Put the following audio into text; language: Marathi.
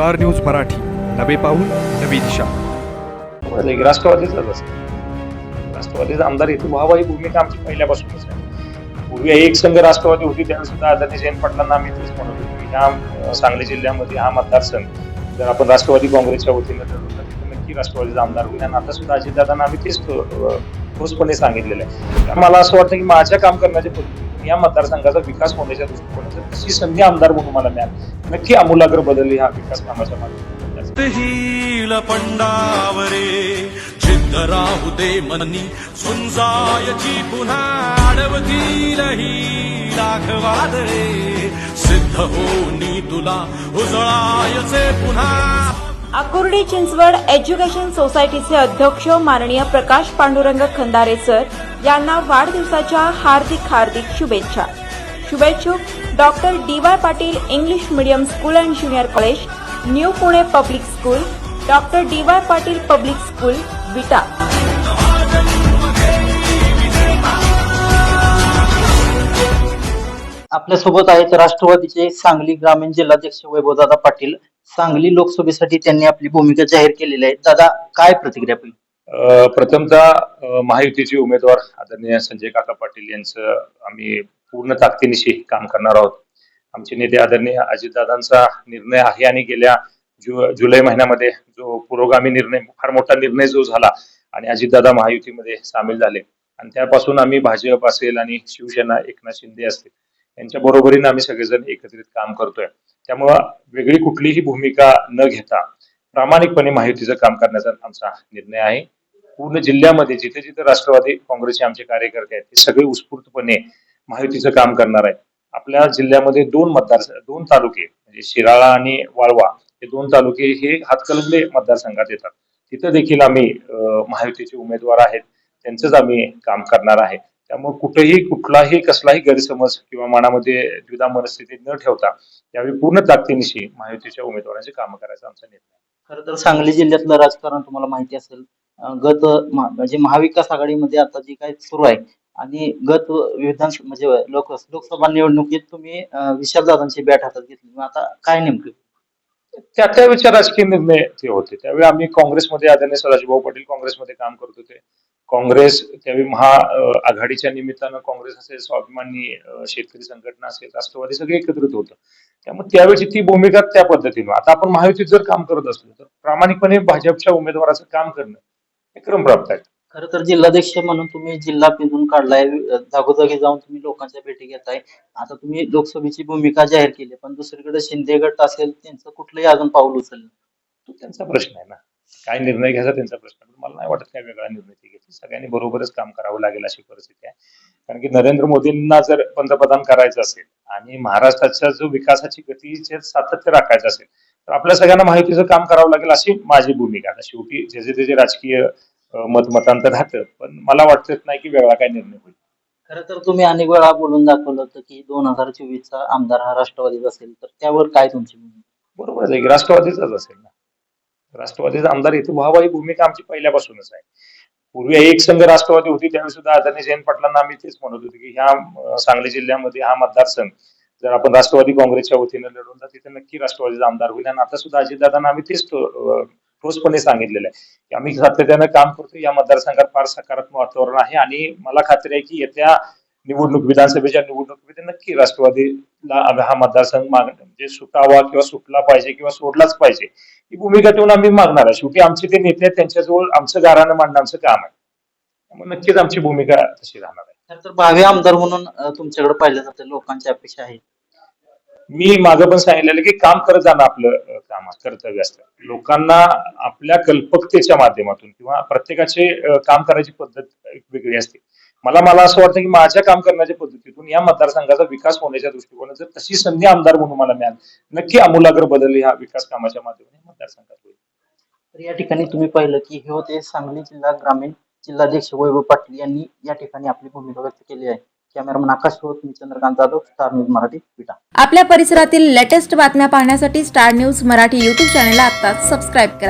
Star news Marathi. नवे पाऊल नवी दिशा. बरोबर राष्ट्रवादीचाच राष्ट्रवादीचा आमदार येतो व्हावा ही भूमिका आमची पहिल्यापासूनच आहे पूर्वी एक संघ राष्ट्रवादी होती त्यांना सुद्धा आदरणीय जयंत पाटलांना आम्ही तेच म्हणत होतो की ह्या सांगली जिल्ह्यामध्ये हा मतदारसंघ. जर आपण राष्ट्रवादी काँग्रेसच्या वतीनं ठरवलं तर तिथे नक्की राष्ट्रवादीचा आमदार होईल. आणि आता सुद्धा अजितदादांना आम्ही तेच ठोसपणे सांगितलेलं आहे. मला असं वाटतं की माझ्या काम करण्याच्या पद्धती या मतदारसंघाचा विकास होण्याच्या दृष्टिकोनातून तशी संधी आमदार म्हणून मला मिळाली. नक्की आमूलाग्र बदल हा विकास कामाच्या माध्यमातून हिल पंडावरे जिद्द राहू दे मनी सुंजायची पुन्हा अडवतील ही लाख वादळे सिद्ध होनी तुला उजळायचे पुन्हा आकुर्डी चिंचवड एज्युकेशन सोसायटीचे अध्यक्ष माननीय प्रकाश पांडुरंग खंदारे सर यांना वाढदिवसाच्या हार्दिक हार्दिक शुभेच्छा. शुभेच्छुक doctor D Y Patil English medium school and junior college new Pune public school doctor D Y Patil public school Vita. आपल्यासोबत आहेत राष्ट्रवादीचे सांगली ग्रामीण जिल्हाध्यक्ष वैभवदादा पाटील. सांगली लोकसभेसाठी त्यांनी आपली भूमिका जाहीर केलेली आहे. दादा काय प्रतिक्रिया पाहिजे प्रथमतः महायुतीचे उमेदवार आदरणीय संजय काका पाटील यांचं आम्ही पूर्ण ताकदीनिशी काम करणार आहोत. आमचे नेते आदरणीय अजितदादांचा निर्णय आहे आणि गेल्या जु जुलै महिन्यामध्ये जो पुरोगामी निर्णय फार मोठा निर्णय जो झाला आणि अजितदादा महायुतीमध्ये सामील झाले. आणि त्यापासून आम्ही भाजप असेल आणि शिवसेना एकनाथ शिंदे असतील यांच्या बरोबरीने आम्ही सगळेजण एकत्रित काम करतोय. त्यामुळं वेगळी कुठलीही भूमिका न घेता प्रामाणिकपणे महायुतीचं काम करण्याचा आमचा निर्णय आहे. पूर्ण जिल्ह्यामध्ये जिथे जिथे राष्ट्रवादी काँग्रेसचे आमचे कार्यकर्ते आहेत ते सगळे उत्स्फूर्तपणे महायुतीचं काम करणार आहेत. आपल्या जिल्ह्यामध्ये दोन मतदार दोन तालुके म्हणजे शिराळा आणि वाळवा हे दोन तालुके हे हातकलंगले मतदारसंघात येतात. तिथं देखील आम्ही महायुतीचे उमेदवार आहेत. त्यांचंच आम्ही काम करणार आहे. त्यामुळे कुठेही कुठलाही कसलाही गैरसमज किंवा मनामध्ये द्विधा मनस्थिती न ठेवता यावेळी पूर्ण ताकदीनिशी महायुतीच्या उमेदवारांचे काम करायचा आमचा निर्णय. खरं तर सांगली जिल्ह्यातलं राजकारण तुम्हाला माहिती असेल गत महा- म्हणजे महाविकास आघाडीमध्ये आता जी काय सुरू आहे आणि गत विधान म्हणजे लोक लोकसभा निवडणुकीत तुम्ही अं, विशालदादांची बॅट हातात घेतली. आता काय नेमकं? त्या त्यावेळेचे राजकीय निर्णय ते होते. त्यावेळी आम्ही काँग्रेसमध्ये आदरणीय सदाशिवभाऊ पाटील काँग्रेसमध्ये काम करत होते. काँग्रेस त्यावेळी महा आघाडीच्या निमित्तानं काँग्रेस असेल स्वाभिमानी शेतकरी संघटना असेल राष्ट्रवादी सगळे एकत्रित होतं. त्यामुळे त्यावेळची ती भूमिका त्या पद्धतीनं. आता आपण महायुतीत जर काम करत असलो तर प्रामाणिकपणे भाजपच्या उमेदवाराचं काम करणं हे क्रमप्राप्त आहे. खरं तर जिल्हाध्यक्ष म्हणून तुम्ही जिल्हा पिंजून काढलाय जागोजागी जाऊन तुम्ही लोकांच्या भेटी घेताय. आता तुम्ही लोकसभेची भूमिका जाहीर केली पण दुसरीकडे शिंदे गट असेल त्यांचं कुठलंही अजून पाऊल उचललं? तो त्यांचा प्रश्न आहे ना. काय निर्णय घ्यायचा त्यांचा प्रश्न. मला नाही वाटत काय वेगळा निर्णय ते घेतील. सगळ्यांनी बरोबरच काम करावं लागेल अशी परिस्थिती आहे. कारण की नरेंद्र मोदींना जर पंतप्रधान करायचं असेल आणि महाराष्ट्राच्या जो विकासाची गतीचे सातत्य राखायचं असेल तर आपल्या सगळ्यांना माहितीचं काम करावं लागेल अशी माझी भूमिका आहे. शेवटी जे जे त्याचे राजकीय अं, मत मतांतर राहतं पण मला वाटत नाही की वेगळा काय निर्णय होईल. खरं तर तुम्ही अनेक वेळा बोलून दाखवलं होतं की दोन हजार चोवीसचा आमदार हा राष्ट्रवादीचा असेल तर त्यावर काय तुमची भूमिका? बरोबरच आहे की राष्ट्रवादीचाच असेल ना? राष्ट्रवादीचा आमदार इथे व्हावा ही भूमिका आमची पहिल्यापासूनच आहे. पूर्वी एक संघ राष्ट्रवादी होती त्यावेळी सुद्धा आदरणीय जयंत पाटलांना आम्ही तेच म्हणत होतो की ह्या सांगली जिल्ह्यामध्ये हा मतदारसंघ जर आपण राष्ट्रवादी काँग्रेसच्या वतीनं लढवून तर तिथे नक्की राष्ट्रवादीचा आमदार होईल. आणि आता सुद्धा अजितदादांना आम्ही तेच ठोसपणे सांगितलेलं आहे की आम्ही सातत्यानं काम करतो या मतदारसंघात फार सकारात्मक वातावरण आहे. आणि मला खात्री आहे की येत्या निवडणूक विधानसभेच्या निवडणुकीमध्ये नक्की राष्ट्रवादीला हा मतदारसंघ माग म्हणजे सुटावा किंवा सुटला पाहिजे किंवा सोडलाच पाहिजे ही भूमिका ठेवून आम्ही मागणार आहे. शेवटी आमचे ते नेते आहेत त्यांच्याजवळ आमचं गारानं मांडणं आमचं काम आहे. नक्कीच आमची भूमिका तशी राहणार आहे. तर भावी आमदार म्हणून तुमच्याकडे पाहिलं जातं लोकांची अपेक्षा आहे. मी मागं पण सांगितलेलं की काम करत जाणं आपलं काम कर्तव्य असतं. लोकांना आपल्या कल्पकतेच्या माध्यमातून किंवा प्रत्येकाचे काम करायची पद्धत एक वेगळी असते. मला मला असं वाटतं की माझ्या काम करण्याच्या पद्धतीतून या मतदारसंघाचा विकास होण्याच्या दृष्टिकोनात जर तशी संधी आमदार म्हणून मला मिळाली नक्की आमूलाग्र बदल ह्या विकास कामाच्या माध्यमातून मतदारसंघात होईल. तर या ठिकाणी तुम्ही पाहिलं की हे होते सांगली जिल्हा ग्रामीण जिल्हाध्यक्ष वैभव पाटील यांनी या ठिकाणी आपली भूमिका व्यक्त केली आहे. कॅमेरामन आकाश सोबत मी चंद्रकांत जाधव स्टार न्यूज मराठी विटा. आपल्या परिसरातील लेटेस्ट बातम्या पाहण्यासाठी स्टार न्यूज मराठी यूट्यूब चॅनलला आत्ताच सबस्क्राईब करा.